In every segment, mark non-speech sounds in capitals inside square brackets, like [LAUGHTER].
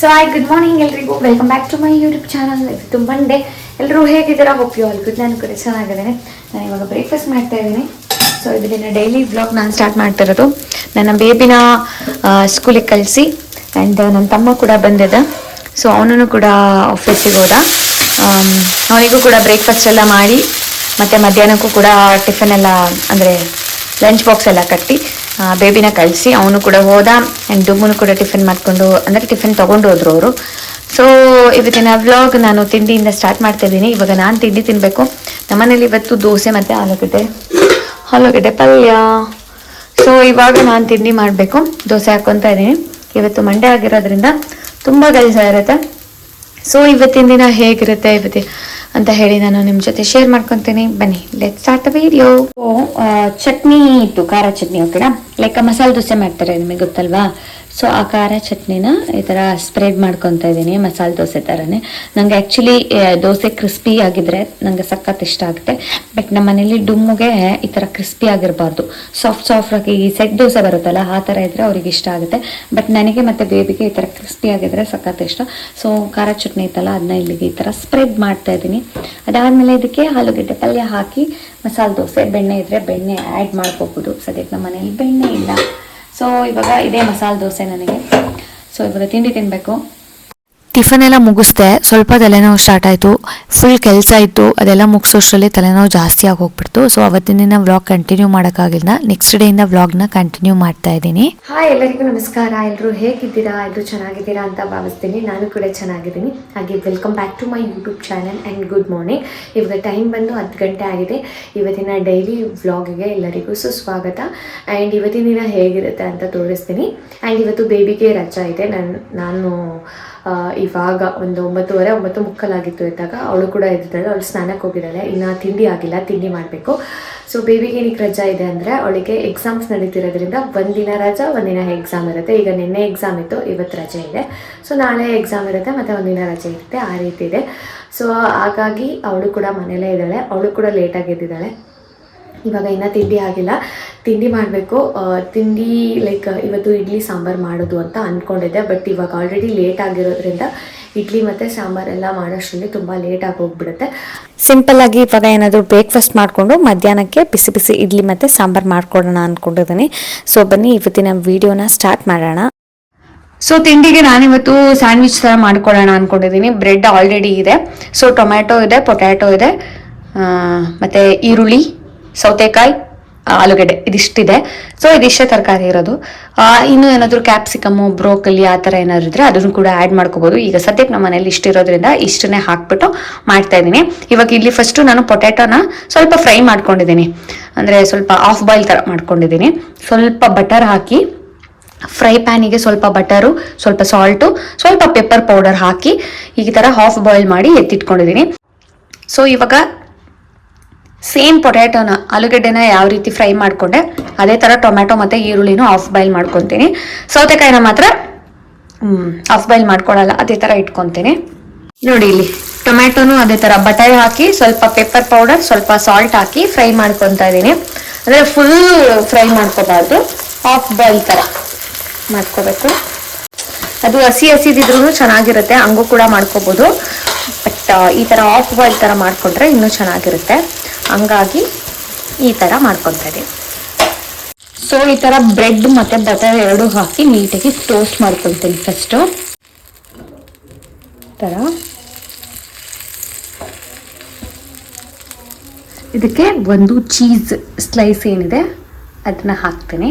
So I good morning ಎಲ್ರಿಗೂ. Welcome back to my YouTube channel ಇದು day ಎಲ್ಲರೂ ಹೇಗಿದ್ದೀರಾ? ಹೋಪ್ ಯು ಆಲ್ ಗುಡ್ ನಾನು ಕೂಡ ಚೆನ್ನಾಗಿದ್ದೇನೆ. ನಾನು ಇವಾಗ ಬ್ರೇಕ್ಫಾಸ್ಟ್ ಮಾಡ್ತಾ ಇದ್ದೀನಿ. ಸೊ ಇದರಿಂದ ಡೈಲಿ ಬ್ಲಾಗ್ ನಾನು ಸ್ಟಾರ್ಟ್ ಮಾಡ್ತಿರೋದು ನನ್ನ ಬೇಬಿನ ಸ್ಕೂಲಿಗೆ ಕಳಿಸಿ. ಆ್ಯಂಡ್ ನನ್ನ ತಮ್ಮ ಕೂಡ ಬಂದಿದೆ. ಸೊ ಅವನು ಕೂಡ ಆಫೀಸಿಗೆ ಹೋದ. ಅವನಿಗೂ ಕೂಡ ಬ್ರೇಕ್ಫಾಸ್ಟ್ ಎಲ್ಲ ಮಾಡಿ. ಮತ್ತು ಮಧ್ಯಾಹ್ನಕ್ಕೂ ಕೂಡ ಟಿಫನ್ ಎಲ್ಲ, ಅಂದರೆ ಲಂಚ್ ಬಾಕ್ಸ್ ಎಲ್ಲ ಕಟ್ಟಿ. ಬೇಬಿನ ಕಳಿಸಿ, ಅವನು ಕೂಡ ಹೋದ ಆ್ಯಂಡ್ ಡುಮ್ಮನು ಕೂಡ ಟಿಫಿನ್ ಮಾಡಿಕೊಂಡು, ಅಂದರೆ ಟಿಫಿನ್ ತೊಗೊಂಡು ಹೋದ್ರು ಅವರು. ಸೊ ಇವತ್ತಿನ ವ್ಲಾಗ್ ನಾನು ತಿಂಡಿಯಿಂದ ಸ್ಟಾರ್ಟ್ ಮಾಡ್ತಾ ಇದ್ದೀನಿ. ಇವಾಗ ನಾನು ತಿಂಡಿ ತಿನ್ನಬೇಕು ನಮ್ಮನೇಲಿ ಇವತ್ತು ದೋಸೆ ಮತ್ತು ಆಲೂಗಡ್ಡೆ. ಆಲೂಗಡ್ಡೆ ಪಲ್ಯ. ಸೊ ಇವಾಗ ನಾನು ತಿಂಡಿ ಮಾಡಬೇಕು. ದೋಸೆ ಹಾಕ್ಕೊತಾ ಇದ್ದೀನಿ. ಇವತ್ತು ಮಂಡೆ ಆಗಿರೋದ್ರಿಂದ ತುಂಬ ಕೆಲಸ ಇರುತ್ತೆ ಸೊ ಇವತ್ತಿನ ದಿನ ಹೇಗಿರುತ್ತೆ? ಇವತ್ತಿ ಅಂತ ಹೇಳಿ ನಾನು ನಿಮ್ಮ ಜೊತೆ ಶೇರ್ ಮಾಡ್ಕೊತೀನಿ. ಬನ್ನಿ ಲೆಟ್ ಸ್ಟಾರ್ಟ್ ವಿಡಿಯೋ ಚಟ್ನಿ ಇತ್ತು, ಖಾರ ಚಟ್ನಿ ಓಕೆನಾ ಲೈಕ್ ಮಸಾಲೆ ದೋಸೆ ಮಾಡ್ತಾರೆ ನಿಮಗೆ ಗೊತ್ತಲ್ವಾ? ಸೊ ಆ ಖಾರ ಚಟ್ನಿನ ಈ ಥರ ಸ್ಪ್ರೆಡ್ ಮಾಡ್ಕೊತಾ ಇದ್ದೀನಿ ಮಸಾಲೆ ದೋಸೆ ಥರನೇ ನನಗೆ ಆ್ಯಕ್ಚುಲಿ ದೋಸೆ ಕ್ರಿಸ್ಪಿ ಆಗಿದ್ರೆ ನನಗೆ ಸಖತ್ ಇಷ್ಟ ಆಗುತ್ತೆ. ಬಟ್ ನಮ್ಮ ಮನೇಲಿ ಡುಮ್ಮಗೆ ಈ ಥರ ಕ್ರಿಸ್ಪಿ ಆಗಿರಬಾರ್ದು. ಸಾಫ್ಟ್ ಸಾಫ್ಟ್ ಆಗಿ ಈ ಸೆಟ್ ದೋಸೆ ಬರುತ್ತಲ್ಲ, ಆ ಥರ ಇದ್ರೆ ಅವ್ರಿಗೆ ಇಷ್ಟ ಆಗುತ್ತೆ. ಬಟ್ ನನಗೆ ಮತ್ತು ಬೇಬಿಗೆ ಈ ಥರ ಕ್ರಿಸ್ಪಿ ಆಗಿದ್ರೆ ಸಖತ್ ಇಷ್ಟ. ಸೊ ಖಾರ ಚಟ್ನಿ ಇತ್ತಲ್ಲ ಅದನ್ನ ಇಲ್ಲಿಗೆ ಈ ಥರ ಸ್ಪ್ರೆಡ್ ಮಾಡ್ತಾ ಇದ್ದೀನಿ ಅದಾದಮೇಲೆ ಇದಕ್ಕೆ ಆಲೂಗಡ್ಡೆ ಪಲ್ಯ ಹಾಕಿ, ಮಸಾಲೆ ದೋಸೆ, ಬೆಣ್ಣೆ ಇದ್ರೆ ಬೆಣ್ಣೆ ಆ್ಯಡ್ ಮಾಡ್ಕೋಬೋದು. ಸದ್ಯಕ್ಕೆ ನಮ್ಮ ಮನೇಲಿ ಬೆಣ್ಣೆ ಇಲ್ಲ. ಸೊ ಇವಾಗ ಇದೇ ಮಸಾಲೆ ದೋಸೆ ನನಗೆ. ಸೊ ಇವಾಗ ತಿಂಡಿ ತಿನ್ನಬೇಕು ಟಿಫನ್ ಎಲ್ಲ ಮುಗಿಸ್ದೆ, ಸ್ವಲ್ಪ ತಲೆನೋವು ಸ್ಟಾರ್ಟ್ ಆಯಿತು. ಫುಲ್ ಕೆಲಸ ಇತ್ತು, ಅದೆಲ್ಲ ಮುಗಿಸೋಷ್ಟರಲ್ಲಿ ತಲೆನೋವು ಜಾಸ್ತಿ ಆಗಿ ಹೋಗ್ಬಿಡ್ತು ಸೊ ಅವತ್ತಿನ ವ್ಲಾಗ್ ಕಂಟಿನ್ಯೂ ಮಾಡೋಕ್ಕಾಗಿಲ್ಲ. ನೆಕ್ಸ್ಟ್ ಡೇಯಿಂದ ವ್ಲಾಗ್ನ ಕಂಟಿನ್ಯೂ ಮಾಡ್ತಾ ಇದ್ದೀನಿ. ಹಾಯ್ ಎಲ್ಲರಿಗೂ ನಮಸ್ಕಾರ. ಎಲ್ಲರೂ ಹೇಗಿದ್ದೀರಾ? ಎಲ್ಲರೂ ಚೆನ್ನಾಗಿದ್ದೀರಾ ಅಂತ ಭಾವಿಸ್ತೀನಿ. ನಾನು ಕೂಡ ಚೆನ್ನಾಗಿದ್ದೀನಿ. ಹಾಗೆ welcome back to my YouTube channel and good morning ಇವಾಗ ಟೈಮ್ ಬಂದು ಹತ್ತು ಗಂಟೆ ಆಗಿದೆ. ಇವತ್ತಿನ ಡೈಲಿ ವ್ಲಾಗಿಗೆ ಎಲ್ಲರಿಗೂ ಸುಸ್ವಾಗತ. ಆ್ಯಂಡ್ ಇವತ್ತಿನ ದಿನ ಹೇಗಿರುತ್ತೆ ಅಂತ ತೋರಿಸ್ತೀನಿ. ಆ್ಯಂಡ್ ಇವತ್ತು ಬೇಬಿಗೆ ರಜಾ ಇದೆ. ನಾನು ನಾನು ಇವಾಗ ಒಂದು ಒಂಬತ್ತುವರೆ ಒಂಬತ್ತು ಮುಕ್ಕಲಾಗಿತ್ತು ಇದ್ದಾಗ ಅವಳು ಕೂಡ ಇದ್ದಾಳೆ ಅವಳು ಸ್ನಾನಕ್ಕೆ ಹೋಗಿದ್ದಾಳೆ. ಇನ್ನು ತಿಂಡಿ ಆಗಿಲ್ಲ, ತಿಂಡಿ ಮಾಡಬೇಕು. ಸೊ ಬೇಬಿಗೆ ಏನಕ್ಕೆ ರಜಾ ಇದೆ ಅಂದರೆ ಅವಳಿಗೆ ಎಕ್ಸಾಮ್ಸ್ ನಡೀತಿರೋದ್ರಿಂದ ಒಂದಿನ ರಜಾ, ಒಂದಿನ ಎಕ್ಸಾಮ್ ಇರುತ್ತೆ. ಈಗ ನಿನ್ನೆ ಎಕ್ಸಾಮ್ ಇತ್ತು, ಇವತ್ತು ರಜೆ ಇದೆ. ಸೊ ನಾಳೆ ಎಕ್ಸಾಮ್ ಇರುತ್ತೆ, ಮತ್ತು ಒಂದಿನ ರಜೆ ಇರುತ್ತೆ, ಆ ರೀತಿ ಇದೆ. ಸೊ ಹಾಗಾಗಿ ಅವಳು ಕೂಡ ಮನೇಲೇ ಇದ್ದಾಳೆ. ಅವಳು ಕೂಡ ಲೇಟಾಗಿ ಎದ್ದಿದ್ದಾಳೆ. ಇವಾಗ ಇನ್ನೂ ತಿಂಡಿ ಆಗಿಲ್ಲ. ತಿಂಡಿ ಮಾಡಬೇಕು. ತಿಂಡಿ ಲೈಕ್ ಇವತ್ತು ಇಡ್ಲಿ, ಸಾಂಬಾರು ಮಾಡೋದು ಅಂತ ಅಂದ್ಕೊಂಡಿದ್ದೆ ಬಟ್ ಇವಾಗ ಆಲ್ರೆಡಿ ಲೇಟ್ ಆಗಿರೋದ್ರಿಂದ ಇಡ್ಲಿ ಮತ್ತು ಸಾಂಬಾರೆಲ್ಲ ಮಾಡೋಷ್ಟರಲ್ಲಿ ತುಂಬ ಲೇಟಾಗಿ ಹೋಗ್ಬಿಡುತ್ತೆ. ಸಿಂಪಲ್ ಆಗಿ ಇವಾಗ ಏನಾದರೂ ಬ್ರೇಕ್ಫಾಸ್ಟ್ ಮಾಡಿಕೊಂಡು ಮಧ್ಯಾಹ್ನಕ್ಕೆ ಬಿಸಿ ಬಿಸಿ ಇಡ್ಲಿ ಮತ್ತು ಸಾಂಬಾರು ಮಾಡ್ಕೊಡೋಣ ಅಂದ್ಕೊಂಡಿದ್ದೀನಿ ಸೊ ಬನ್ನಿ, ಇವತ್ತಿನ ವಿಡಿಯೋನ ಸ್ಟಾರ್ಟ್ ಮಾಡೋಣ. ಸೊ ತಿಂಡಿಗೆ ನಾನಿವತ್ತು ಸ್ಯಾಂಡ್ವಿಚ್ ಥರ ಮಾಡ್ಕೊಳ್ಳೋಣ ಅಂದ್ಕೊಂಡಿದ್ದೀನಿ ಬ್ರೆಡ್ ಆಲ್ರೆಡಿ ಇದೆ. ಸೊ ಟೊಮ್ಯಾಟೊ ಇದೆ ಪೊಟ್ಯಾಟೊ ಇದೆ. ಮತ್ತೆ ಈರುಳ್ಳಿ. ಸೌತೆಕಾಯಿ ಆಲೂಗಡ್ಡೆ, ಇದಿಷ್ಟಿದೆ. ಸೊ ಇದಿಷ್ಟೇ ತರಕಾರಿ ಇರೋದು. ಇನ್ನು ಏನಾದರೂ ಕ್ಯಾಪ್ಸಿಕಮ್ಮು ಬ್ರೋಕಲಿ ಆ ಥರ ಏನಾದ್ರು ಇದ್ರೆ ಅದನ್ನು ಕೂಡ ಆ್ಯಡ್ ಮಾಡ್ಕೋಬೋದು. ಈಗ ಸದ್ಯಕ್ಕೆ ನಮ್ಮ ಮನೇಲಿ ಇಷ್ಟಿರೋದ್ರಿಂದ ಇಷ್ಟನ್ನೇ ಹಾಕ್ಬಿಟ್ಟು ಮಾಡ್ತಾ ಇದ್ದೀನಿ. ಇವಾಗ ಇಲ್ಲಿ ಫಸ್ಟು ನಾನು ಪೊಟ್ಯಾಟೋನ ಸ್ವಲ್ಪ ಫ್ರೈ ಮಾಡ್ಕೊಂಡಿದ್ದೀನಿ. ಅಂದರೆ ಸ್ವಲ್ಪ ಆಫ್ ಬಾಯ್ಲ್ ಥರ ಮಾಡ್ಕೊಂಡಿದ್ದೀನಿ. ಸ್ವಲ್ಪ ಬಟರ್ ಹಾಕಿ ಫ್ರೈ ಪ್ಯಾನಿಗೆ ಸ್ವಲ್ಪ ಬಟರು ಸ್ವಲ್ಪ ಸಾಲ್ಟು ಸ್ವಲ್ಪ ಪೆಪ್ಪರ್ ಪೌಡರ್ ಹಾಕಿ ಈ ಥರ ಹಾಫ್ ಬಾಯ್ಲ್ ಮಾಡಿ ಎತ್ತಿಟ್ಕೊಂಡಿದ್ದೀನಿ. ಸೊ ಇವಾಗ ಸೇಮ್ ಪೊಟ್ಯಾಟೋನ ಆಲೂಗಡ್ಡೆನ ಯಾವ ರೀತಿ ಫ್ರೈ ಮಾಡಿಕೊಂಡೆ, ಅದೇ ಥರ ಟೊಮ್ಯಾಟೊ ಮತ್ತು ಈರುಳ್ಳಿನೂ ಆಫ್ ಬಾಯ್ಲ್ ಮಾಡ್ಕೊತೀನಿ. ಸೌತೆಕಾಯಿನ ಮಾತ್ರ ಆಫ್ ಬಾಯ್ಲ್ ಮಾಡ್ಕೊಳ್ಳಲ್ಲ ಅದೇ ಥರ ಇಟ್ಕೊತೀನಿ. ನೋಡಿ ಇಲ್ಲಿ ಟೊಮ್ಯಾಟೊನು ಅದೇ ಥರ ಬಟಾಯಿ ಹಾಕಿ, ಸ್ವಲ್ಪ ಪೆಪ್ಪರ್ ಪೌಡರ್ ಸ್ವಲ್ಪ ಸಾಲ್ಟ್ ಹಾಕಿ ಫ್ರೈ ಮಾಡ್ಕೊತಾ ಇದ್ದೀನಿ. ಅಂದರೆ ಫುಲ್ ಫ್ರೈ ಮಾಡ್ಕೋಬಾರ್ದು ಹಾಫ್ ಬಾಯ್ಲ್ ಥರ ಮಾಡ್ಕೋಬೇಕು. ಅದು ಹಸಿ ಹಸಿದಿದ್ರೂ ಚೆನ್ನಾಗಿರುತ್ತೆ, ಹಂಗೂ ಕೂಡ ಮಾಡ್ಕೋಬೋದು. ಬಟ್ ಈ ಥರ ಆಫ್ ಬಾಯ್ಲ್ ಥರ ಮಾಡಿಕೊಂಡ್ರೆ ಇನ್ನೂ ಚೆನ್ನಾಗಿರುತ್ತೆ. ಹಂಗಾಗಿ ಈ ಥರ ಮಾಡ್ಕೊತಾ ಇದ್ದೀನಿ. ಸೊ ಈ ಥರ ಬ್ರೆಡ್ ಮತ್ತು ಬಟರ್ ಎರಡು ಹಾಕಿ ನೀಟಾಗಿ ಟೋಸ್ಟ್ ಮಾಡ್ಕೊಳ್ತೀನಿ ಫಸ್ಟು ಥರ ಇದಕ್ಕೆ ಒಂದು ಚೀಸ್ ಸ್ಲೈಸ್ ಏನಿದೆ, ಅದನ್ನ ಹಾಕ್ತೀನಿ.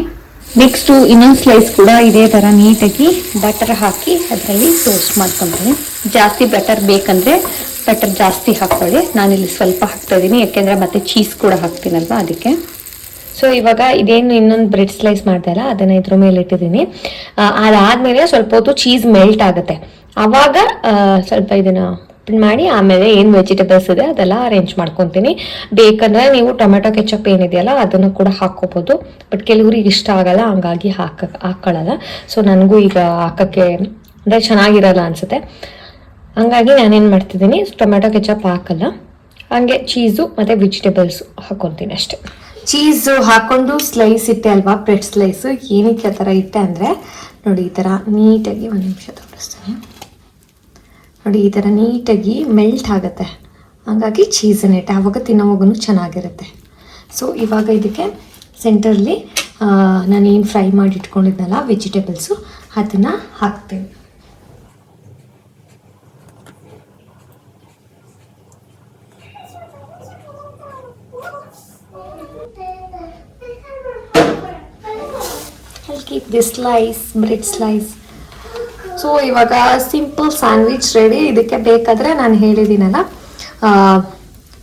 ನೆಕ್ಸ್ಟು ಇನ್ನೊಂದು ಸ್ಲೈಸ್ ಕೂಡ ಇದೇ ಥರ ನೀಟಾಗಿ ಬಟರ್ ಹಾಕಿ ಅದರಲ್ಲಿ ಟೋಸ್ಟ್ ಮಾಡ್ಕೊತೀನಿ ಜಾಸ್ತಿ ಬಟರ್ ಬೇಕಂದ್ರೆ ಬಟರ್ ಜಾಸ್ತಿ ಹಾಕ್ಕೊಳ್ಳಿ ನಾನಿಲ್ಲಿ ಸ್ವಲ್ಪ ಹಾಕ್ತಾ ಇದ್ದೀನಿ ಯಾಕೆಂದರೆ ಮತ್ತೆ ಚೀಸ್ ಕೂಡ ಹಾಕ್ತೀನಲ್ವಾ ಅದಕ್ಕೆ. ಸೊ ಇವಾಗ ಇದೇನು ಇನ್ನೊಂದು ಬ್ರೆಡ್ ಸ್ಲೈಸ್ ಮಾಡ್ತಾ ಇಲ್ಲ ಅದನ್ನ ಇದ್ರ ಮೇಲೆ ಇಟ್ಟಿದ್ದೀನಿ. ಅದಾದಮೇಲೆ ಸ್ವಲ್ಪ ಹೊತ್ತು ಚೀಸ್ ಮೆಲ್ಟ್ ಆಗುತ್ತೆ. ಆವಾಗ ಸ್ವಲ್ಪ ಇದನ್ನ ಓಪನ್ ಮಾಡಿ, ಆಮೇಲೆ ಏನು ವೆಜಿಟೇಬಲ್ಸ್ ಇದೆ ಅದೆಲ್ಲ ಅರೇಂಜ್ ಮಾಡ್ಕೊತೀನಿ. ಬೇಕಂದ್ರೆ ನೀವು ಟೊಮೆಟೊ ಕೆಚಪ್ ಏನಿದೆಯಲ್ಲ ಅದನ್ನು ಕೂಡ ಹಾಕ್ಕೋಬೋದು. ಬಟ್ ಕೆಲವ್ರಿಗೆ ಇಷ್ಟ ಆಗಲ್ಲ, ಹಂಗಾಗಿ ಹಾಕ, ಹಾಕೊಳ್ಳಲ್ಲ. ಸೊ ನನಗೂ ಈಗ ಹಾಕಕ್ಕೆ, ಅಂದರೆ ಚೆನ್ನಾಗಿರಲ್ಲ ಅನ್ಸುತ್ತೆ. ಹಂಗಾಗಿ ನಾನೇನು ಮಾಡ್ತಿದ್ದೀನಿ ಟೊಮೆಟೊ ಕೆಚಪ್ ಹಾಕಲ್ಲ. ಹಾಗೆ ಚೀಸು ಮತ್ತು ವೆಜಿಟೇಬಲ್ಸು ಹಾಕೊತೀನಿ ಅಷ್ಟೆ. ಚೀಸು ಹಾಕೊಂಡು ಸ್ಲೈಸ್ ಇಟ್ಟೆ ಅಲ್ವಾ, ಬ್ರೆಡ್ ಸ್ಲೈಸು? ಏನಕ್ಕೆ ಆ ಥರ ಇಟ್ಟೆ ಅಂದರೆ, ನೋಡಿ ಈ ಥರ ನೀಟಾಗಿ ಒಂದು ನಿಮಿಷ ತೋರಿಸ್ತೀನಿ. ನೋಡಿ ಈ ಥರ ನೀಟಾಗಿ ಮೆಲ್ಟ್ ಆಗುತ್ತೆ. ಹಾಗಾಗಿ ಚೀಸ್ ಇಟ್ಟೆ. ಆವಾಗ ತಿನ್ನೋವಾಗೂ ಚೆನ್ನಾಗಿರುತ್ತೆ. ಸೊ ಇವಾಗ ಇದಕ್ಕೆ ಸೆಂಟರಲ್ಲಿ ನಾನೇನು ಫ್ರೈ ಮಾಡಿ ಇಟ್ಕೊಂಡಿದ್ನಲ್ಲ ವೆಜಿಟೇಬಲ್ಸು, ಅದನ್ನು ಹಾಕ್ತೀನಿ. I'll keep this slice bread slice. So ಇವಾಗ ಸಿಂಪಲ್ ಸ್ಯಾಂಡ್ವಿಚ್ ರೆಡಿ ಇದಕ್ಕೆ ಬೇಕಾದರೆ ನಾನು ಹೇಳಿದ್ದೀನಲ್ಲ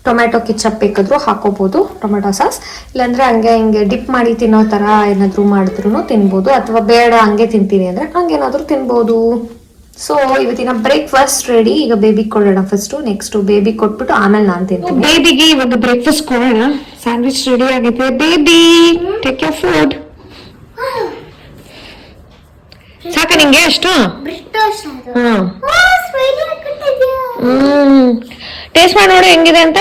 ಟೊಮ್ಯಾಟೊ ಕಿಚಪ್ ಬೇಕಾದರೂ ಹಾಕೋಬೋದು ಟೊಮೆಟೊ ಸಾಸ್ ಇಲ್ಲಾಂದರೆ ಹಂಗೆ ಹಿಂಗೆ ಡಿಪ್ ಮಾಡಿ ತಿನ್ನೋ ಥರ ಏನಾದರೂ ಮಾಡಿದ್ರು ತಿನ್ಬೋದು, ಅಥವಾ ಬೇಡ ಹಂಗೆ ತಿಂತೀನಿ ಅಂದರೆ ಹಂಗೇನಾದರೂ ತಿನ್ಬೋದು. ಸೊ ಇವತ್ತಿನ ಬ್ರೇಕ್ಫಾಸ್ಟ್ ರೆಡಿ ಈಗ ಬೇಬಿ ಕೊಡೋಣ ಫಸ್ಟು ನೆಕ್ಸ್ಟು ಬೇಬಿ ಕೊಟ್ಬಿಟ್ಟು ಆಮೇಲೆ ನಾನು ತಿಂತೀನಿ. ಬೇಬಿಗೆ ಇವಾಗ ಬ್ರೇಕ್ಫಾಸ್ಟ್ ಕೊಡೋಣ. ಸ್ಯಾಂಡ್ವಿಚ್ ರೆಡಿ ಆಗಿದೆ ಬೇಬಿ ಟೇಕ್ ಯರ್ ಫುಡ್ ಸಾಕ ನಿಂಗೆ ಅಷ್ಟು? ಹ್ಮ್. ಟೇಸ್ಟ್ ಮಾಡಿ ನೋಡಿ ಹೆಂಗಿದೆ ಅಂತ.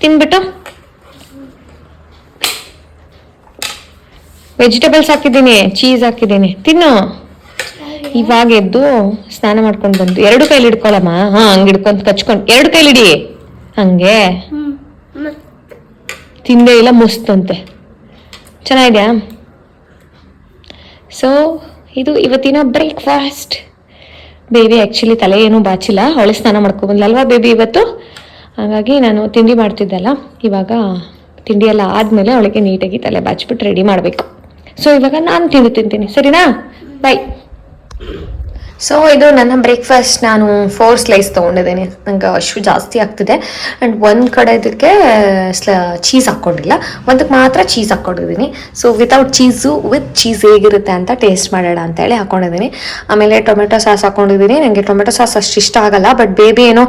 ತಿನ್ಬಿಟ್ಟು. ವೆಜಿಟೇಬಲ್ಸ್ ಹಾಕಿದ್ದೀನಿ ಚೀಸ್ ಹಾಕಿದ್ದೀನಿ. ತಿನ್ನು. ಇವಾಗ ಎದ್ದು ಸ್ನಾನ ಮಾಡ್ಕೊಂಡು ಬಂದು. ಎರಡು ಕೈಲಿ ಹಿಡ್ಕೊಳಮ್ಮ. ಹಾ, ಹಂಗೆ ಹಿಡ್ಕೊಂತ ಕಚ್ಕೊಂಡು. ಎರಡು ಕೈಲಿ ಹಿಡಿ. ಹಂಗೆ. ತಿಂದೇ ಇಲ್ಲ ಮುಸ್ತಂತೆ ಚೆನ್ನಾಗಿದ್ಯಾ? ಸೊ ಇದು ಇವತ್ತಿನ ಬ್ರೇಕ್ಫಾಸ್ಟ್. ಬೇಬಿ ಆ್ಯಕ್ಚುಲಿ ತಲೆ ಏನೂ ಬಾಚಿಲ್ಲ, ಅವಳೆ ಸ್ನಾನ ಮಾಡ್ಕೊಬಂದ್ಲಲ್ವಾ ಬೇಬಿ ಇವತ್ತು? ಹಾಗಾಗಿ ನಾನು ತಿಂಡಿ ಮಾಡ್ತಿದ್ದಲ್ಲ, ಇವಾಗ ತಿಂಡಿ ಎಲ್ಲ ಆದಮೇಲೆ ಅವಳಿಗೆ ನೀಟಾಗಿ ತಲೆ ಬಾಚ್ಬಿಟ್ಟು ರೆಡಿ ಮಾಡಬೇಕು. ಸೊ ಇವಾಗ ನಾನು ತಿಂಡಿ ತಿಂತೀನಿ, ಸರಿನಾ? ಬಾಯ್ ಸೊ ಇದು ನನ್ನ ಬ್ರೇಕ್ಫಾಸ್ಟ್ ನಾನು ಫೋರ್ ಸ್ಲೈಸ್ ತೊಗೊಂಡಿದ್ದೀನಿ. ನಂಗೆ ಅಷ್ಟು ಜಾಸ್ತಿ ಆಗ್ತಿದೆ. ಆ್ಯಂಡ್ ಒಂದು ಕಡೆ ಇದಕ್ಕೆ ಸ್ಲ ಚೀಸ್ ಹಾಕ್ಕೊಂಡಿಲ್ಲ ಒಂದಕ್ಕೆ ಮಾತ್ರ ಚೀಸ್ ಹಾಕ್ಕೊಂಡಿದ್ದೀನಿ so without cheese with cheese ಹೇಗಿರುತ್ತೆ ಅಂತ ಟೇಸ್ಟ್ ಮಾಡೋಣ ಅಂತೇಳಿ ಹಾಕ್ಕೊಂಡಿದ್ದೀನಿ ಆಮೇಲೆ ಟೊಮೆಟೊ ಸಾಸ್ ಹಾಕ್ಕೊಂಡಿದ್ದೀನಿ ನನಗೆ ಟೊಮೆಟೊ ಸಾಸ್ ಅಷ್ಟು ಇಷ್ಟ ಆಗಲ್ಲ. ಬಟ್ ಬೇಬಿ ಏನೋ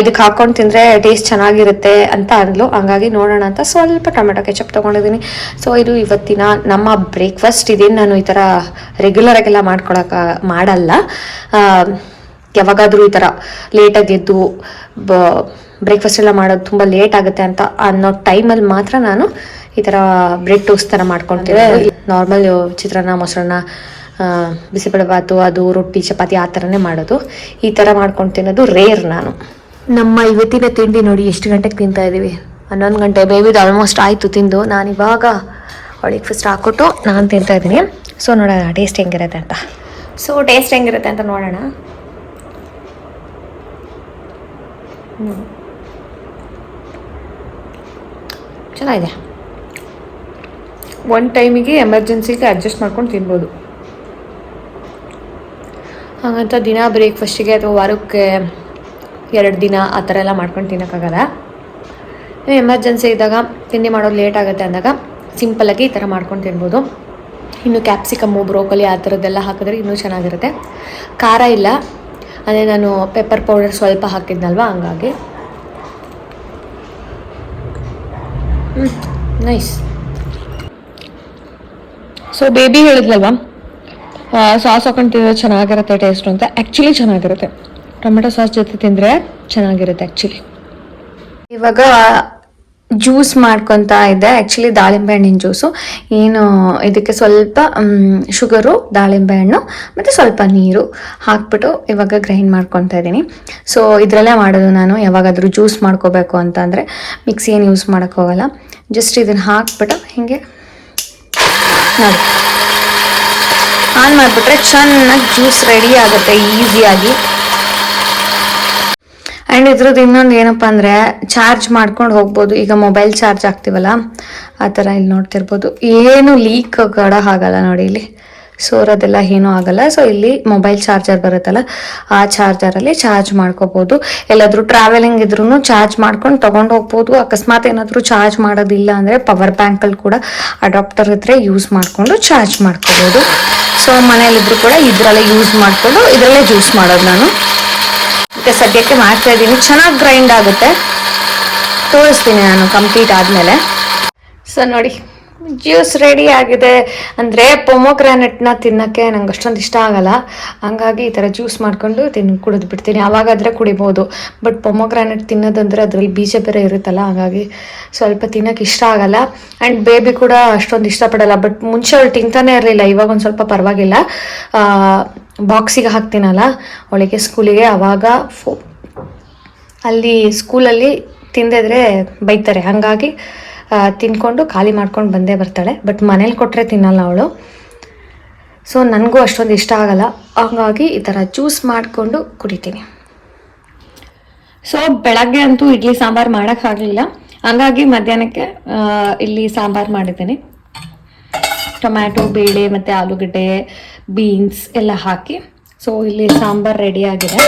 ಇದಕ್ಕೆ ಹಾಕ್ಕೊಂಡು ತಿಂದರೆ ಟೇಸ್ಟ್ ಚೆನ್ನಾಗಿರುತ್ತೆ ಅಂತ ಅಂದ್ಲು. ಹಂಗಾಗಿ ನೋಡೋಣ ಅಂತ ಸ್ವಲ್ಪ ಟೊಮೆಟೊ ಕೆಚಪ್ ತೊಗೊಂಡಿದ್ದೀನಿ. ಸೊ ಇದು ಇವತ್ತಿನ ನಮ್ಮ ಬ್ರೇಕ್ಫಾಸ್ಟ್ ಇದೇನು ನಾನು ಈ ಥರ ರೆಗ್ಯುಲರಾಗೆಲ್ಲ ಮಾಡ್ಕೊಳಕ್ಕೆ ಮಾಡಲ್ಲ. ಯಾವಾಗಾದರೂ ಈ ಥರ ಲೇಟಾಗಿ ಎದ್ದು ಬ ಬ್ರೇಕ್ಫಾಸ್ಟ್ ಎಲ್ಲ ಮಾಡೋದು ತುಂಬ ಲೇಟ್ ಆಗುತ್ತೆ ಅಂತ ಅನ್ನೋ ಟೈಮಲ್ಲಿ ಮಾತ್ರ ನಾನು ಈ ಥರ ಬ್ರೆಡ್ ಟೋಸ್ಟ್ ಥರ ಮಾಡ್ಕೊಳ್ತೀವಿ ನಾರ್ಮಲ್ ಚಿತ್ರಾನ್ನ ಮೊಸರನ್ನ ಬಿಸಿಬೇಳೆಬಾತು ಅದು ರೊಟ್ಟಿ ಚಪಾತಿ ಆ ಥರನೇ ಮಾಡೋದು. ಈ ಥರ ಮಾಡ್ಕೊಂಡು ತಿನ್ನೋದು ರೇರ್ ನಾನು. ನಮ್ಮ ಇವತ್ತಿನ ತಿಂಡಿ ನೋಡಿ ಎಷ್ಟು ಗಂಟೆಗೆ ತಿಂತಾ ಇದ್ದೀವಿ ಹನ್ನೊಂದು ಗಂಟೆ ಬೇಬಿದು ಆಲ್ಮೋಸ್ಟ್ ಆಯಿತು ತಿಂದು. ನಾನು ಇವಾಗ ಅವಳಿಗೆ ಫಸ್ಟ್ ಹಾಕ್ಕೊಟ್ಟು ನಾನು ತಿಂತಾ ಇದ್ದೀನಿ. ಸೊ ನೋಡೋಣ ಟೇಸ್ಟ್ ಹೆಂಗಿರುತ್ತೆ ಅಂತ. ಸೊ ಟೇಸ್ಟ್ ಹೆಂಗಿರುತ್ತೆ ಅಂತ ನೋಡೋಣ. ಚೆನ್ನಾಗಿದೆ. ಒನ್ ಟೈಮಿಗೆ ಎಮರ್ಜೆನ್ಸಿಗೆ ಅಡ್ಜಸ್ಟ್ ಮಾಡ್ಕೊಂಡು ತಿನ್ಬೋದು. ಹಾಗಂತ ದಿನ ಬ್ರೇಕ್ಫಾಸ್ಟಿಗೆ ಅಥವಾ ವಾರಕ್ಕೆ ಎರಡು ದಿನ ಆ ಥರ ಎಲ್ಲ ಮಾಡ್ಕೊಂಡು ತಿನ್ನೋಕ್ಕಾಗಲ್ಲ. ಎಮರ್ಜೆನ್ಸಿ ಇದ್ದಾಗ ತಿಂಡಿ ಮಾಡೋದು ಲೇಟ್ ಆಗುತ್ತೆ ಅಂದಾಗ ಸಿಂಪಲ್ಲಾಗಿ ಈ ಥರ ಮಾಡ್ಕೊಂಡು ತಿನ್ಬೋದು. ಇನ್ನು ಕ್ಯಾಪ್ಸಿಕಮ್ಮು ಬ್ರೋಕೊಲಿ ಆ ಥರದ್ದೆಲ್ಲ ಹಾಕಿದ್ರೆ ಇನ್ನೂ ಚೆನ್ನಾಗಿರುತ್ತೆ. ಖಾರ ಇಲ್ಲ. ಅದೇ ನಾನು ಪೆಪ್ಪರ್ ಪೌಡರ್ ಸ್ವಲ್ಪ ಹಾಕಿದ್ನಲ್ವ ಹಂಗಾಗಿ. ನೈಸ್ ಸೊ ಬೇಬಿ ಹೇಳಿದ್ಲಲ್ವ? ಸಾಸ್ ಹಾಕೊಂಡು ತಿಂದರೆ ಚೆನ್ನಾಗಿರುತ್ತೆ ಟೇಸ್ಟು ಅಂತ. ಆ್ಯಕ್ಚುಲಿ ಚೆನ್ನಾಗಿರುತ್ತೆ. ಟೊಮೆಟೊ ಸಾಸ್ ಜೊತೆ ತಿಂದರೆ ಚೆನ್ನಾಗಿರುತ್ತೆ ಆ್ಯಕ್ಚುಲಿ ಇವಾಗ ಜ್ಯೂಸ್ ಮಾಡ್ಕೊತಾ ಇದ್ದೆ. ಆ್ಯಕ್ಚುಲಿ ದಾಳಿಂಬೆ ಹಣ್ಣಿನ ಜ್ಯೂಸು. ಏನು, ಇದಕ್ಕೆ ಸ್ವಲ್ಪ ಶುಗರು, ದಾಳಿಂಬೆ ಹಣ್ಣು, ಮತ್ತು ಸ್ವಲ್ಪ ನೀರು ಹಾಕ್ಬಿಟ್ಟು ಇವಾಗ ಗ್ರೈಂಡ್ ಮಾಡ್ಕೊತಾ ಇದ್ದೀನಿ. ಸೊ ಇದರಲ್ಲೇ ಮಾಡೋದು ನಾನು. ಯಾವಾಗಾದರೂ ಜ್ಯೂಸ್ ಮಾಡ್ಕೋಬೇಕು ಅಂತ ಅಂದರೆ ಮಿಕ್ಸಿ ಏನು ಯೂಸ್ ಮಾಡೋಕ್ಕೋಗಲ್ಲ ಜಸ್ಟ್ ಇದನ್ನು ಹಾಕ್ಬಿಟ್ಟು ಹೀಗೆ ನೋಡಿ. ಆನ್ ಮಾಡಿಬಿಟ್ರೆ ಚೆನ್ನಾಗಿ ಜ್ಯೂಸ್ ರೆಡಿ ಆಗುತ್ತೆ ಈಸಿಯಾಗಿ ಆ್ಯಂಡ್ ಇದ್ರದ್ದು ಇನ್ನೊಂದು ಏನಪ್ಪ ಅಂದರೆ ಚಾರ್ಜ್ ಮಾಡ್ಕೊಂಡು ಹೋಗ್ಬೋದು. ಈಗ ಮೊಬೈಲ್ ಚಾರ್ಜ್ ಆಗ್ತೀವಲ್ಲ, ಆ ಥರ ಇಲ್ಲಿ ನೋಡ್ತಿರ್ಬೋದು. ಏನು ಲೀಕ್ ಕಡ ಆಗಲ್ಲ ನೋಡಿ ಇಲ್ಲಿ. ಸೋರೋದೆಲ್ಲ ಏನೂ ಆಗಲ್ಲ. ಸೊ ಇಲ್ಲಿ ಮೊಬೈಲ್ ಚಾರ್ಜರ್ ಬರುತ್ತಲ್ಲ, ಆ ಚಾರ್ಜರಲ್ಲಿ ಚಾರ್ಜ್ ಮಾಡ್ಕೋಬೋದು. ಎಲ್ಲಾದರೂ ಟ್ರಾವೆಲಿಂಗ್ ಇದ್ರೂ ಚಾರ್ಜ್ ಮಾಡ್ಕೊಂಡು ತೊಗೊಂಡು ಹೋಗ್ಬೋದು. ಅಕಸ್ಮಾತ್ ಏನಾದರೂ ಚಾರ್ಜ್ ಮಾಡೋದಿಲ್ಲ ಅಂದರೆ ಪವರ್ ಬ್ಯಾಂಕಲ್ಲಿ ಕೂಡ ಅಡಾಪ್ಟರ್ ಹತ್ರ ಯೂಸ್ ಮಾಡಿಕೊಂಡು ಚಾರ್ಜ್ ಮಾಡ್ಕೋಬೋದು. ಸೊ ಮನೇಲಿದ್ರು ಕೂಡ ಇದರಲ್ಲೇ ಯೂಸ್ ಮಾಡಿಕೊಂಡು, ಇದರಲ್ಲೇ ಜ್ಯೂಸ್ ಮಾಡೋದು ನಾನು. ಈಗ ಸದ್ಯಕ್ಕೆ ಮಾಡ್ತಾ ಇದ್ದೀನಿ. ಚೆನ್ನಾಗಿ ಗ್ರೈಂಡ್ ಆಗುತ್ತೆ. ತೋರಿಸ್ತೀನಿ ನಾನು ಕಂಪ್ಲೀಟ್ ಆದಮೇಲೆ. ಸೊ ನೋಡಿ ಜ್ಯೂಸ್ ರೆಡಿ ಆಗಿದೆ. ಅಂದರೆ ಪೊಮೊಗ್ರಾನೆಟ್ನ ತಿನ್ನೋಕ್ಕೆ ನಂಗೆ ಅಷ್ಟೊಂದು ಇಷ್ಟ ಆಗಲ್ಲ. ಹಂಗಾಗಿ ಈ ಥರ ಜ್ಯೂಸ್ ಮಾಡ್ಕೊಂಡು ತಿನ್ನು ಕುಡಿದು ಬಿಡ್ತೀನಿ. ಆವಾಗಾದರೆ ಕುಡಿಬೋದು. ಬಟ್ ಪೊಮೊಗ್ರಾನೆಟ್ ತಿನ್ನೋದಂದ್ರೆ ಅದರಲ್ಲಿ ಬೀಜ ಬೇರೆ ಇರುತ್ತಲ್ಲ, ಹಾಗಾಗಿ ಸ್ವಲ್ಪ ತಿನ್ನೋಕೆ ಇಷ್ಟ ಆಗಲ್ಲ. ಆ್ಯಂಡ್ ಬೇಬಿ ಕೂಡ ಅಷ್ಟೊಂದು ಇಷ್ಟಪಡಲ್ಲ. ಬಟ್ ಮುಂಚೆ ಅವಳು ತಿಂತಾನೆ ಇರಲಿಲ್ಲ. ಇವಾಗ ಒಂದು ಸ್ವಲ್ಪ ಪರವಾಗಿಲ್ಲ. ಬಾಕ್ಸಿಗೆ ಹಾಕ್ತೀನಲ್ಲ, ಅವಳಿಗೆ ಸ್ಕೂಲಿಗೆ, ಅವಾಗ ಫೋ, ಅಲ್ಲಿ ಸ್ಕೂಲಲ್ಲಿ ತಿಂದಿದ್ರೆ ಬೈತಾರೆ. ಹಾಗಾಗಿ ತಿನ್ಕೊಂಡು ಖಾಲಿ ಮಾಡ್ಕೊಂಡು ಬಂದೇ ಬರ್ತಾಳೆ. ಬಟ್ ಮನೇಲಿ ಕೊಟ್ಟರೆ ತಿನ್ನಲ್ಲ ಅವಳು. ಸೊ, ನನಗೂ ಅಷ್ಟೊಂದು ಇಷ್ಟ ಆಗಲ್ಲ. ಹಾಗಾಗಿ ಈ ಥರ ಜ್ಯೂಸ್ ಮಾಡಿಕೊಂಡು ಕುಡಿತೀನಿ. ಸೊ, ಬೆಳಗ್ಗೆ ಅಂತೂ ಇಡ್ಲಿ ಸಾಂಬಾರು ಮಾಡೋಕ್ಕಾಗಲಿಲ್ಲ ಹಂಗಾಗಿ ಮಧ್ಯಾಹ್ನಕ್ಕೆ ಇಲ್ಲಿ ಸಾಂಬಾರು ಮಾಡಿದ್ದೀನಿ. ಟೊಮ್ಯಾಟೊ, ಬೇಳೆ ಮತ್ತು ಆಲೂಗಡ್ಡೆ ಬೀನ್ಸ್ ಎಲ್ಲ ಹಾಕಿ. ಸೊ ಇಲ್ಲಿ ಸಾಂಬಾರ್ ರೆಡಿ ಆಗಿದೆ.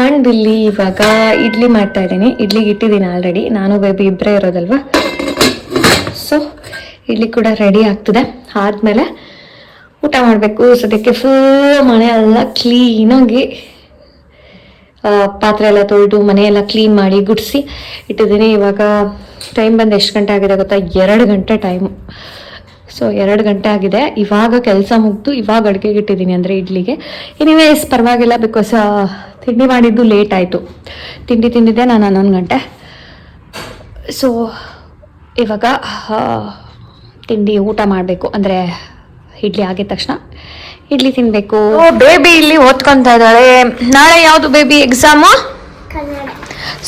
ಆ್ಯಂಡ್ ಇಲ್ಲಿ ಇವಾಗ ಇಡ್ಲಿ ಮಾಡ್ತಾ ಇದ್ದೀನಿ. ಇಡ್ಲಿಗೆ ಇಟ್ಟಿದ್ದೀನಿ ಆಲ್ರೆಡಿ ನಾನು ಬೇಬಿ ಇಬ್ಬರೇ ಇರೋದಲ್ವ? ಸೊ ಇಡ್ಲಿ ಕೂಡ ರೆಡಿ ಆಗ್ತದೆ. ಆದಮೇಲೆ ಊಟ ಮಾಡಬೇಕು. ಸದ್ಯಕ್ಕೆ ಫುಲ್ ಮನೆ ಎಲ್ಲ ಕ್ಲೀನಾಗಿ ಪಾತ್ರೆ ಎಲ್ಲ ತೊಳೆದು ಮನೆಯೆಲ್ಲ ಕ್ಲೀನ್ ಮಾಡಿ ಗುಡಿಸಿ ಇಟ್ಟಿದ್ದೀನಿ. ಇವಾಗ ಟೈಮ್ ಬಂದು ಎಷ್ಟು ಗಂಟೆ ಆಗಿದೆ ಗೊತ್ತಾ? ಎರಡು ಗಂಟೆ ಟೈಮು ಸೊ ಎರಡು ಗಂಟೆ ಆಗಿದೆ. ಇವಾಗ ಕೆಲಸ ಮುಗಿದು ಇವಾಗ ಅಡುಗೆಗೆ ಇಟ್ಟಿದ್ದೀನಿ ಅಂದರೆ ಇಡ್ಲಿಗೆ. ಎನಿವೇಸ್ ಪರವಾಗಿಲ್ಲ ಬಿಕಾಸ್ ತಿಂಡಿ ಮಾಡಿದ್ದು ಲೇಟ್ ಆಯಿತು. ತಿಂಡಿ ತಿಂದಿದ್ದೆ ನಾನು ಹನ್ನೊಂದು ಗಂಟೆ. ಸೊ ಇವಾಗ ತಿಂಡಿ ಊಟ ಮಾಡಬೇಕು. ಅಂದರೆ ಇಡ್ಲಿ ಆಗಿದ ತಕ್ಷಣ. ಇಡ್ಲಿ ತಿನ್ನಬೇಕು ಬೇಬಿ ಇಲ್ಲಿ ಓದ್ಕೊತಾ ಇದ್ದಾಳೆ. ನಾಳೆ ಯಾವುದು ಬೇಬಿ ಎಕ್ಸಾಮು ಕನ್ನಡ.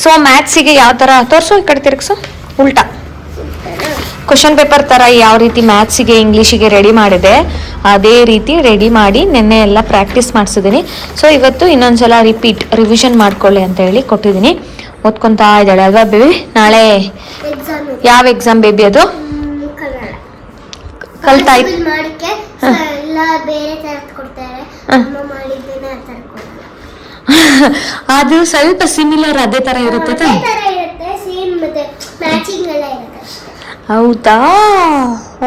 ಸೊ ಮ್ಯಾಥ್ಸಿಗೆ ಯಾವ ಥರ ತೋರಿಸು ಈ ಕಡೆ ತಿರುಗಿಸು. ಉಲ್ಟಾ. ಕ್ವಶನ್ ಪೇಪರ್ ಥರ ಯಾವ ರೀತಿ ಮ್ಯಾಥ್ಸಿಗೆ ಇಂಗ್ಲೀಷಿಗೆ ರೆಡಿ ಮಾಡಿದೆ ಅದೇ ರೀತಿ ರೆಡಿ ಮಾಡಿ ನಿನ್ನೆ ಎಲ್ಲ ಪ್ರಾಕ್ಟೀಸ್ ಮಾಡಿಸಿದ್ದೀನಿ ಸೊ ಇವತ್ತು ಇನ್ನೊಂದ್ಸಲ ರಿಪೀಟ್ ರಿವಿಷನ್ ಮಾಡ್ಕೊಳ್ಳಿ ಅಂತ ಹೇಳಿ ಕೊಟ್ಟಿದ್ದೀನಿ ಓದ್ಕೊತಾ ಇದ್ದಾಳೆ ಅಲ್ವಾ ಬೇಬಿ? ನಾಳೆ ಯಾವ ಎಕ್ಸಾಮ್ ಬೇಬಿ ಅದು? ಕಲ್ತಾ [LAUGHS] ಅದು ಸ್ವಲ್ಪ ಸಿಮಿಲರ್ ಅದೇ ತರ ಇರುತ್ತೆ ಹೌದಾ?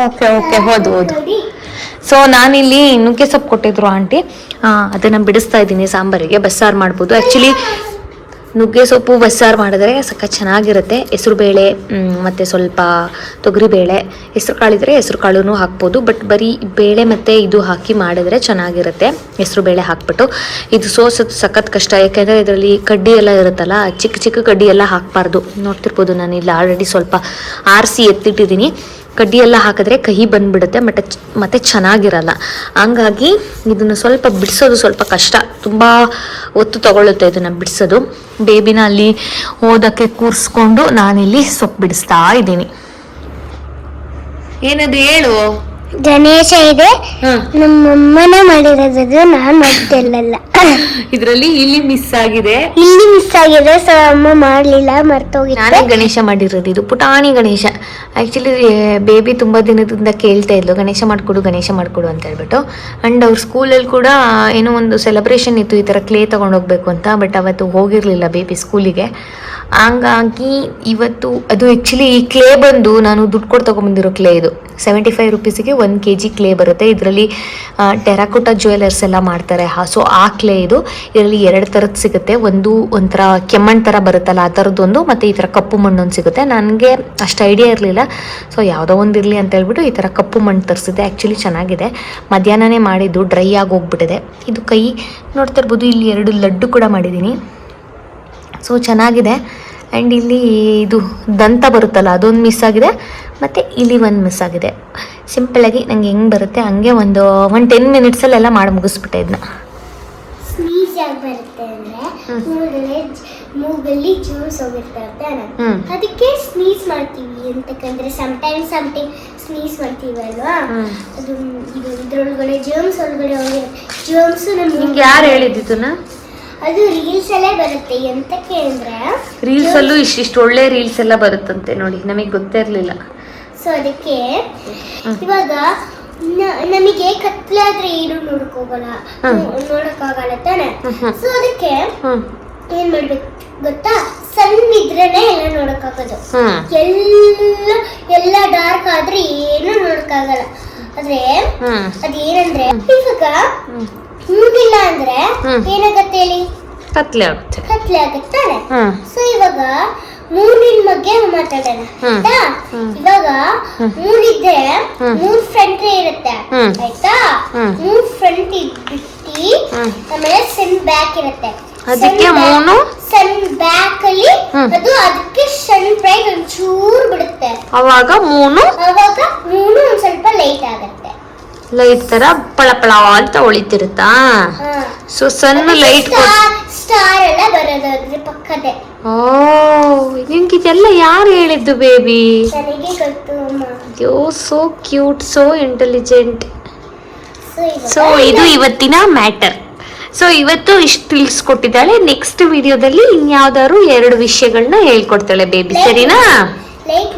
ಓಕೆ ಓಕೆ ಹೌದು ಹೌದು. ಸೊ ನಾನಿಲ್ಲಿ ನುಗ್ಗೆ ಸೊಪ್ಪು ಕೊಟ್ಟಿದ್ರು ಆಂಟಿ. ಅದನ್ನು ಬಿಡಿಸ್ತಾ ಇದ್ದೀನಿ ಸಾಂಬಾರಿಗೆ. ಬಸ್ಸಾರು ಮಾಡ್ಬೋದು. ಆ್ಯಕ್ಚುಲಿ ನುಗ್ಗೆ ಸೊಪ್ಪು ಬಸ್ಸಾರು ಮಾಡಿದ್ರೆ ಸಖತ್ ಚೆನ್ನಾಗಿರುತ್ತೆ. ಹೆಸರುಬೇಳೆ ಮತ್ತು ಸ್ವಲ್ಪ ತೊಗರಿಬೇಳೆ ಹೆಸ್ರು ಕಾಳಿದ್ರೆ ಹೆಸ್ರು ಕಾಳು ಹಾಕ್ಬೋದು. ಬಟ್ ಬರೀ ಬೇಳೆ ಮತ್ತು ಇದು ಹಾಕಿ ಮಾಡಿದ್ರೆ ಚೆನ್ನಾಗಿರುತ್ತೆ. ಹೆಸರು ಬೇಳೆ ಹಾಕ್ಬಿಟ್ಟು. ಇದು ಸೋಸೋದು ಸಖತ್ ಕಷ್ಟ. ಯಾಕೆಂದರೆ ಇದರಲ್ಲಿ ಕಡ್ಡಿ ಎಲ್ಲ ಇರುತ್ತಲ್ಲ, ಚಿಕ್ಕ ಚಿಕ್ಕ ಕಡ್ಡಿ ಎಲ್ಲ ಹಾಕಬಾರ್ದು. ನೋಡ್ತಿರ್ಬೋದು ನಾನು ಇಲ್ಲಿ ಆಲ್ರೆಡಿ ಸ್ವಲ್ಪ ಆರಿಸಿ ಎತ್ತಿಟ್ಟಿದ್ದೀನಿ. ಕಡ್ಡಿ ಎಲ್ಲ ಹಾಕಿದ್ರೆ ಕಹಿ ಬಂದ್ಬಿಡುತ್ತೆ, ಮತ್ತೆ ಮತ್ತೆ ಚೆನ್ನಾಗಿರಲ್ಲ. ಹಂಗಾಗಿ ಇದನ್ನು ಸ್ವಲ್ಪ ಬಿಡಿಸೋದು ಸ್ವಲ್ಪ ಕಷ್ಟ. ತುಂಬ ಒತ್ತು ತಗೊಳ್ಳುತ್ತೆ ಇದನ್ನು ಬಿಡಿಸೋದು. ಬೇಬಿನ ಅಲ್ಲಿ ಓದಕ್ಕೆ ಕೂರಿಸ್ಕೊಂಡು ನಾನಿಲ್ಲಿ ಸೊಪ್ಪು ಬಿಡಿಸ್ತಾ ಇದ್ದೀನಿ. ಏನದು ಹೇಳು? ಗಣೇಶ ಇದೆ. ನಮ್ಮಮ್ಮನೇ ಮಾಡಿರೋದು ನಾನು ಮಾಡ್ತಿರ್ಲಿಲ್ಲ ಇದರಲ್ಲಿ ಇಲ್ಲಿ ಮಿಸ್ ಆಗಿದೆ. ಇಲ್ಲಿ ಮಿಸ್ ಆಗಿದೆ ಸೊ ಅಮ್ಮ ಮಾಡ್ಲಿಲ್ಲ ನಾನೇ ಗಣೇಶ ಮಾಡಿರೋದು ಇದು ಪುಟಾಣಿ ಗಣೇಶ. ಆ್ಯಕ್ಚುಲಿ ಬೇಬಿ ತುಂಬ ದಿನದಿಂದ ಕೇಳ್ತಾ ಇದ್ಲು ಗಣೇಶ ಮಾಡಿಕೊಡು ಗಣೇಶ ಮಾಡಿಕೊಡು ಅಂತ ಹೇಳ್ಬಿಟ್ಟು. ಆ್ಯಂಡ್ ಅವ್ರ ಸ್ಕೂಲಲ್ಲಿ ಕೂಡ ಏನೋ ಒಂದು ಸೆಲೆಬ್ರೇಷನ್ ಇತ್ತು ಈ ಥರ ಕ್ಲೇ ತೊಗೊಂಡೋಗ್ಬೇಕು ಅಂತ ಬಟ್ ಅವತ್ತು ಹೋಗಿರಲಿಲ್ಲ ಬೇಬಿ ಸ್ಕೂಲಿಗೆ ಹಂಗಾಗಿ ಇವತ್ತು, ಅದು ಆ್ಯಕ್ಚುಲಿ ಈ ಕ್ಲೇ ಬಂದು ನಾನು ದುಡ್ಡು ಕೊಟ್ಟು ತೊಗೊಂಬಂದಿರೋ ಕ್ಲೇ ಇದು. ಸೆವೆಂಟಿ ಫೈವ್ ರುಪೀಸಿಗೆ ಒಂದು ಕೆ ಜಿ ಕ್ಲೇ ಬರುತ್ತೆ. ಇದರಲ್ಲಿ ಟೆರಾಕೋಟಾ ಜ್ಯುವೆಲರ್ಸ್ ಎಲ್ಲ ಮಾಡ್ತಾರೆ. ಹಾ ಸೊ ಆ ಕ್ಲೇ ಇದು, ಇದರಲ್ಲಿ ಎರಡು ಥರದ್ದು ಸಿಗುತ್ತೆ. ಒಂದು, ಒಂಥರ ಕೆಮ್ಮಣ್ಣು ಥರ ಬರುತ್ತಲ್ಲ, ಆ ಥರದ್ದೊಂದು ಮತ್ತು ಈ ಥರ ಕಪ್ಪು ಮಣ್ಣೊಂದು ಸಿಗುತ್ತೆ. ನನಗೆ ಅಷ್ಟು ಐಡಿಯಾ ಇರಲಿಲ್ಲ. ಸೊ ಯಾವುದೋ ಒಂದು ಇರಲಿ ಅಂತ ಹೇಳ್ಬಿಟ್ಟು ಈ ಥರ ಕಪ್ಪು ಮಣ್ಣು ತರಿಸಿದೆ ಆ್ಯಕ್ಚುಲಿ ಚೆನ್ನಾಗಿದೆ. ಮಧ್ಯಾಹ್ನನೇ ಮಾಡಿದ್ದು ಡ್ರೈ ಆಗಿ ಹೋಗ್ಬಿಟ್ಟಿದೆ. ಇದು ಕೈ ನೋಡ್ತಿರ್ಬೋದು ಇಲ್ಲಿ ಎರಡು ಲಡ್ಡು ಕೂಡ ಮಾಡಿದ್ದೀನಿ. ಸೊ ಚೆನ್ನಾಗಿದೆ. ಆ್ಯಂಡ್ ಇಲ್ಲಿ ಇದು ದಂತ ಬರುತ್ತಲ್ಲ ಅದೊಂದು ಮಿಸ್ ಆಗಿದೆ. ಮತ್ತು ಇಲ್ಲಿ ಒಂದು ಮಿಸ್ ಆಗಿದೆ. ಸಿಂಪಲಾಗಿ ನಂಗೆ ಹೆಂಗೆ ಬರುತ್ತೆ ಹಂಗೆ ಒಂದು ಒಂದು ಟೆನ್ ಮಿನಿಟ್ಸಲ್ಲೆಲ್ಲ ಮಾಡಿ ಮುಗಿಸ್ಬಿಟ್ಟೆ ಇದನ್ನ ಸ್ನೀಸ್ ಮೂಗಲ್ಲಿ ಜ್ಯೂಸ್. ಅದಕ್ಕೆ ಸ್ನೀಸ್ ಮಾಡ್ತೀವಿ ಅಂತಕ್ಕಂದ್ರೆ ಸಮ್ಟೈಮ್ ಸಮ್ಟೈಮ್ ಸ್ನೀಸ್ ಮಾಡ್ತೀವಲ್ವಾ ಅದು ಇದು ಇದ್ರೊಳಗಡೆ ಜರ್ಮ್ಸ್ ಒಳಗಡೆ ಹೋಗಿ ಜರ್ಮ್ಸ್ ನಿಂಗೆ ಯಾರು ಹೇಳಿದ್ದಿದ್ದನ್ನ ಅದು ರೀಲ್ಸ್ ಅಲ್ಲೇ ಬರುತ್ತೆ ಎಂತಕ್ಕೆ ರೀಲ್ಸ್ ಅಲ್ಲೂ ಇಷ್ಟಿಷ್ಟು ಒಳ್ಳೆ ರೀಲ್ಸ್ ಎಲ್ಲ ಬರುತ್ತಂತೆ ನೋಡಿ ನಮಗೆ ಗೊತ್ತೇ ಇರಲಿಲ್ಲ. ಸೊ ಅದಕ್ಕೆ ಇವಾಗ ನಮಗೆ ಕತ್ಲಾದ್ರೆ ಏನು ನೋಡ್ಕೋಗಲ್ಲ. ನೋಡಕ್ಕಾಗಲ್ಲ ತಾನೆ. ಸೊ ಅದಕ್ಕೆ ಏನ್ ಮಾಡ್ಬೇಕು ಗೊತ್ತಾ? ಸಣ್ಣ ಇದ್ರೇನೆ ಎಲ್ಲ ನೋಡಕ್ಕಾಗೋದು. ಎಲ್ಲ ಎಲ್ಲ ಡಾರ್ಕ್ ಆದ್ರೆ ಏನು ನೋಡಕ್ಕಾಗಲ್ಲ. ಆದ್ರೆ ಅದೇನಂದ್ರೆ ಇವಾಗ ಹ್ಞೂ ಮೂಗಿಲ್ಲ ಅಂದ್ರೆ. ಏನಾಗತ್ತೆ ಹೇಳಿ? ಕತ್ಲೆ ಆಗುತ್ತೆ. ಕತ್ಲೆ ಆಗುತ್ತಾನೆ ಹ್ಞೂ ಸೊ ಇವಾಗ ಮೂರಿನ ಬಗ್ಗೆ ಮಾತಾಡೋಣ. ಆಯ್ತಾ. ಇವಾಗ ಮೂರಿದ್ರೆ. ಮೂರ್ ಫ್ರಂಟ್ ಇರುತ್ತೆ. ಆಯ್ತಾ. ಮೂರ್ ಫ್ರಂಟ್ ಇಟ್ಬಿಟ್ಟು. ಆಮೇಲೆ ಸನ್ ಬ್ಯಾಕ್ ಇರುತ್ತೆ. ಅದಕ್ಕೆ ಮೂನು? ಸನ್ ಬ್ಯಾಕ್ ಅಲ್ಲಿ ಅದು ಅದಕ್ಕೆ ಸನ್ ಬ್ರೈಟ್ ಒಂಚೂರು ಬಿಡುತ್ತೆ. ಅವಾಗ ಮೂನು? ಅವಾಗ ಮೂನು ಒಂದ್ ಸ್ವಲ್ಪ ಲೈಟ್ ಆಗುತ್ತೆ. ಲೈಟ್ ತರ ಪಳಪಳ ಅಂತ ಹೊಳಿತಿರುತ್ತಾ ಹಾ ಸೊ ಸಣ್ಣ ಲೈಟ್ ಸ್ಟಾರ್ ಸ್ಟಾರ್ ಎಲ್ಲ ಬರೋದು ಅದ್ರ ಪಕ್ಕದೆ. ಓ ನಿಮ್ಗೆ ಇದೆಲ್ಲ ಯಾರು ಹೇಳಿದ್ದು ಬೇಬಿ ನನಗೆ ಗೊತ್ತು yo so cute so intelligent so ಇದು ಇವತ್ತಿನ ಮ್ಯಾಟರ್ ಸೊ ಇವತ್ತು ಇಷ್ಟು ತಿಳಿಸ್ಕೊಟ್ಟಿದ್ದಾಳೆ. ನೆಕ್ಸ್ಟ್ ವಿಡಿಯೋದಲ್ಲಿ ಇನ್ಯಾವ್ದಾದ್ರು ಎರಡು ವಿಷಯಗಳನ್ನ ಹೇಳ್ಕೊಡ್ತಾಳೆ ಬೇಬಿ ಸರಿನಾ? ಲೈಕ್